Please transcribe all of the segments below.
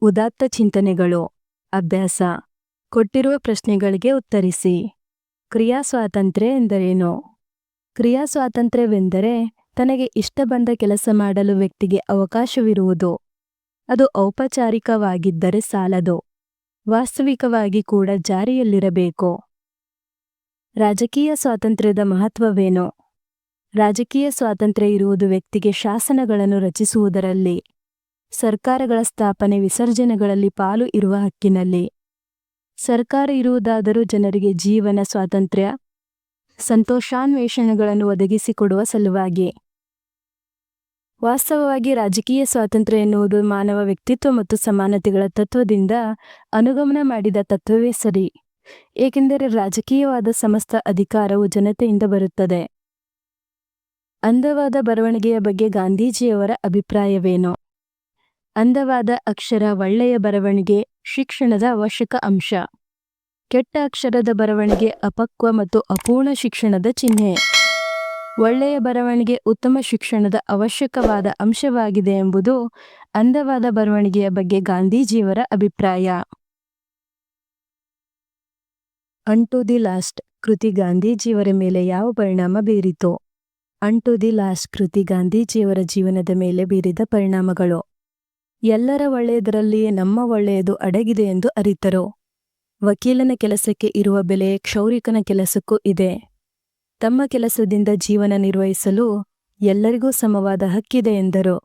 ಉದಾತ್ತ ಚಿಂತನೆಗಳು. ಅಭ್ಯಾಸ. ಕೊಟ್ಟಿರುವ ಪ್ರಶ್ನೆಗಳಿಗೆ ಉತ್ತರಿಸಿ. ಕ್ರಿಯಾ ಸ್ವಾತಂತ್ರ್ಯ ಎಂದರೇನು? ಕ್ರಿಯಾ ಸ್ವಾತಂತ್ರ್ಯವೆಂದರೆ ತನಗೆ ಇಷ್ಟ ಬಂದ ಕೆಲಸ ಮಾಡಲು ವ್ಯಕ್ತಿಗೆ ಅವಕಾಶವಿರುವುದು. ಅದು ಔಪಚಾರಿಕವಾಗಿದ್ದರೆ ಸಾಲದು. ವಾಸ್ತವಿಕವಾಗಿ ಕೂಡ ಜಾರಿಯಲ್ಲಿರಬೇಕು. ರಾಜಕೀಯ ಸ್ವಾತಂತ್ರ್ಯದ ಮಹತ್ವವೇನು? ರಾಜಕೀಯ ಸ್ವಾತಂತ್ರ್ಯ ಇರುವುದು ವ್ಯಕ್ತಿಗೆ ಶಾಸನಗಳನ್ನು ರಚಿಸುವುದರಲ್ಲಿ ಸರ್ಕಾರಗಳ ಸ್ಥಾಪನೆ ವಿಸರ್ಜನೆಗಳಲ್ಲಿ ಪಾಲು ಇರುವ ಹಕ್ಕಿನಲ್ಲಿ. ಸರ್ಕಾರ ಇರುವುದಾದರೂ ಜನರಿಗೆ ಜೀವನ ಸ್ವಾತಂತ್ರ್ಯ, ಸಂತೋಷಾನ್ವೇಷಣೆಗಳನ್ನು ಒದಗಿಸಿಕೊಡುವ ಸಲುವಾಗಿ. ವಾಸ್ತವವಾಗಿ ರಾಜಕೀಯ ಸ್ವಾತಂತ್ರ್ಯ ಎನ್ನುವುದು ಮಾನವ ವ್ಯಕ್ತಿತ್ವ ಮತ್ತು ಸಮಾನತೆಗಳ ತತ್ವದಿಂದ ಅನುಗಮನ ಮಾಡಿದ ತತ್ವವೇ ಸರಿ. ಏಕೆಂದರೆ ರಾಜಕೀಯವಾದ ಸಮಸ್ತ ಅಧಿಕಾರವು ಜನತೆಯಿಂದ ಬರುತ್ತದೆ. ಅಂದವಾದ ಬರವಣಿಗೆಯ ಬಗ್ಗೆ ಗಾಂಧೀಜಿಯವರ ಅಭಿಪ್ರಾಯವೇನು? ಅಂದವಾದ ಅಕ್ಷರ ಒಳ್ಳೆಯ ಬರವಣಿಗೆ ಶಿಕ್ಷಣದ ಅವಶ್ಯಕ ಅಂಶ. ಕೆಟ್ಟ ಅಕ್ಷರದ ಬರವಣಿಗೆ ಅಪಕ್ವ ಮತ್ತು ಅಪೂರ್ಣ ಶಿಕ್ಷಣದ ಚಿಹ್ನೆ. ಒಳ್ಳೆಯ ಬರವಣಿಗೆ ಉತ್ತಮ ಶಿಕ್ಷಣದ ಅವಶ್ಯಕವಾದ ಅಂಶವಾಗಿದೆ ಎಂಬುದು ಅಂದವಾದ ಬರವಣಿಗೆಯ ಬಗ್ಗೆ ಗಾಂಧೀಜಿಯವರ ಅಭಿಪ್ರಾಯ. ಅಂಟು ದಿ ಲಾಸ್ಟ್ ಕೃತಿ ಗಾಂಧೀಜಿಯವರ ಮೇಲೆ ಯಾವ ಪರಿಣಾಮ ಬೀರಿತು? ಅಂಟು ದಿ ಲಾಸ್ಟ್ ಕೃತಿ ಗಾಂಧೀಜಿಯವರ ಜೀವನದ ಮೇಲೆ ಬೀರಿದ ಪರಿಣಾಮಗಳು. ಎಲ್ಲರ ಒಳ್ಳೆಯದರಲ್ಲಿಯೇ ನಮ್ಮ ಒಳ್ಳೆಯದು ಅಡಗಿದೆ ಎಂದು ಅರಿತರು. ವಕೀಲನ ಕೆಲಸಕ್ಕೆ ಇರುವ ಬೆಲೆ ಕ್ಷೌರಿಕನ ಕೆಲಸಕ್ಕೂ ಇದೆ. ತಮ್ಮ ಕೆಲಸದಿಂದ ಜೀವನ ನಿರ್ವಹಿಸಲು ಎಲ್ಲರಿಗೂ ಸಮವಾದ ಹಕ್ಕಿದೆ ಎಂದರು.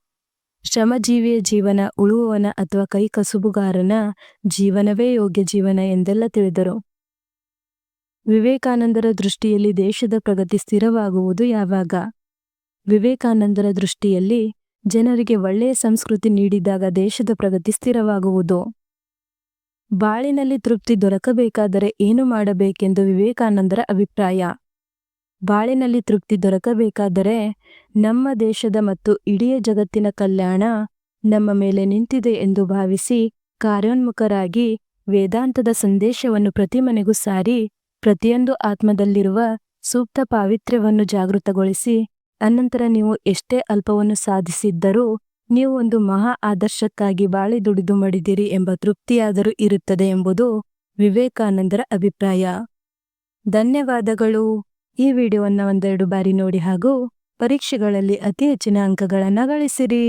ಶ್ರಮಜೀವಿಯ ಜೀವನ ಉಳುವವನ ಅಥವಾ ಕೈಕಸುಬುಗಾರನ ಜೀವನವೇ ಯೋಗ್ಯ ಜೀವನ ಎಂದೆಲ್ಲ ತಿಳಿದರು. ವಿವೇಕಾನಂದರ ದೃಷ್ಟಿಯಲ್ಲಿ ದೇಶದ ಪ್ರಗತಿ ಸ್ಥಿರವಾಗುವುದು ಯಾವಾಗ? ವಿವೇಕಾನಂದರ ದೃಷ್ಟಿಯಲ್ಲಿ ಜನರಿಗೆ ಒಳ್ಳೆಯ ಸಂಸ್ಕೃತಿ ನೀಡಿದಾಗ ದೇಶದ ಪ್ರಗತಿ ಸ್ಥಿರವಾಗುವುದು. ಬಾಳಿನಲ್ಲಿ ತೃಪ್ತಿ ದೊರಕಬೇಕಾದರೆ ಏನು ಮಾಡಬೇಕೆಂದು ವಿವೇಕಾನಂದರ ಅಭಿಪ್ರಾಯ. ಬಾಳಿನಲ್ಲಿ ತೃಪ್ತಿ ದೊರಕಬೇಕಾದರೆ ನಮ್ಮ ದೇಶದ ಮತ್ತು ಇಡೀ ಜಗತ್ತಿನ ಕಲ್ಯಾಣ ನಮ್ಮ ಮೇಲೆ ನಿಂತಿದೆ ಎಂದು ಭಾವಿಸಿ ಕಾರ್ಯೋನ್ಮುಖರಾಗಿ ವೇದಾಂತದ ಸಂದೇಶವನ್ನು ಪ್ರತಿ ಮನೆಗೂ ಸಾರಿ, ಪ್ರತಿಯೊಂದು ಆತ್ಮದಲ್ಲಿರುವ ಸೂಕ್ತ ಪಾವಿತ್ರ್ಯವನ್ನು ಜಾಗೃತಗೊಳಿಸಿ ಅನಂತರ ನೀವು ಎಷ್ಟೇ ಅಲ್ಪವನ್ನು ಸಾಧಿಸಿದ್ದರೂ ನೀವು ಒಂದು ಮಹಾ ಆದರ್ಶಕ್ಕಾಗಿ ಬಾಳಿ ದುಡಿದು ಮಡಿದಿರಿ ಎಂಬ ತೃಪ್ತಿಯಾದರೂ ಇರುತ್ತದೆ ಎಂಬುದು ವಿವೇಕಾನಂದರ ಅಭಿಪ್ರಾಯ. ಧನ್ಯವಾದಗಳು. ಈ ವಿಡಿಯೋವನ್ನು ಒಂದೆರಡು ಬಾರಿ ನೋಡಿ ಹಾಗೂ ಪರೀಕ್ಷೆಗಳಲ್ಲಿ ಅತಿ ಹೆಚ್ಚಿನ ಅಂಕಗಳನ್ನು ಗಳಿಸಿರಿ.